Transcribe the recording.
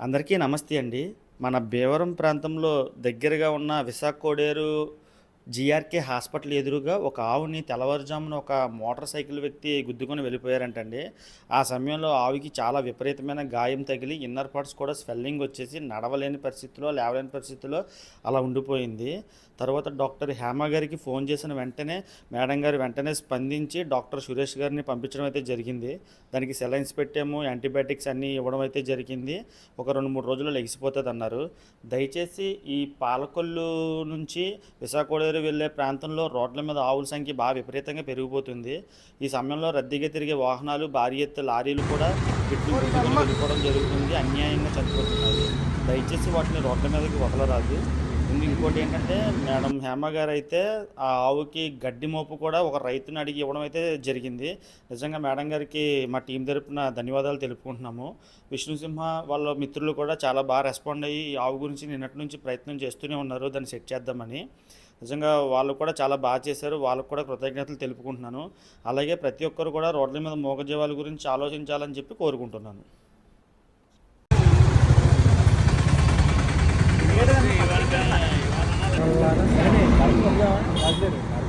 అందరికీ నమస్తే అండి. మన భీవరం ప్రాంతంలో దగ్గరగా ఉన్న విశాఖ కోడేరు జీఆర్కే హాస్పిటల్ ఎదురుగా ఒక ఆవుని తెల్లవారుజామున ఒక మోటార్ సైకిల్ వ్యక్తి గుద్దుకొని వెళ్ళిపోయారంటండి. ఆ సమయంలో ఆవుకి చాలా విపరీతమైన గాయం తగిలి ఇన్నర్ పార్ట్స్ కూడా స్వెల్లింగ్ వచ్చేసి నడవలేని పరిస్థితిలో లేవలేని పరిస్థితిలో అలా ఉండిపోయింది. తర్వాత డాక్టర్ హేమ గారికి ఫోన్ చేసిన వెంటనే మేడం గారు వెంటనే స్పందించి డాక్టర్ సురేష్ గారిని పంపించడం అయితే జరిగింది. దానికి సెలైన్స్ పెట్టాము యాంటీబయాటిక్స్ అన్నీ ఇవ్వడం అయితే జరిగింది. ఒక రెండు మూడు రోజుల్లో లెగిసిపోతుంది అన్నారు దయచేసి ఈ పాలకొల్లు నుంచి విశాఖోడేరు వెళ్ళే ప్రాంతంలో రోడ్ల మీద ఆవుల సంఖ్య బాగా విపరీతంగా పెరిగిపోతుంది. ఈ సమయంలో రద్దీగా తిరిగే వాహనాలు భారీ ఎత్తు లారీలు కూడా పెట్టి వెళ్ళిపోవడం జరుగుతుంది. అన్యాయంగా చనిపోతున్నారు. దయచేసి వాటిని రోడ్ల మీదకి వదలరాదు. ఇంకోటి ఏంటంటే మేడం హేమ గారు అయితే ఆ ఆవుకి గడ్డి మోపు కూడా ఒక రైతుని అడిగి ఇవ్వడం అయితే జరిగింది. నిజంగా మేడం గారికి మా టీం తరపున ధన్యవాదాలు తెలుపుకుంటున్నాము. విష్ణుసింహ వాళ్ళ మిత్రులు కూడా చాలా బాగా రెస్పాండ్ అయ్యి ఆవు గురించి నిన్నటి నుంచి ప్రయత్నం చేస్తూనే ఉన్నారు. దాన్ని సెట్ చేద్దామని. నిజంగా వాళ్ళు కూడా చాలా బాగా చేశారు. వాళ్ళకు కూడా కృతజ్ఞతలు తెలుపుకుంటున్నాను. అలాగే ప్రతి ఒక్కరు కూడా రోడ్ల మీద మూగజీవాల గురించి ఆలోచించాలని చెప్పి కోరుకుంటున్నాను. Hazırım.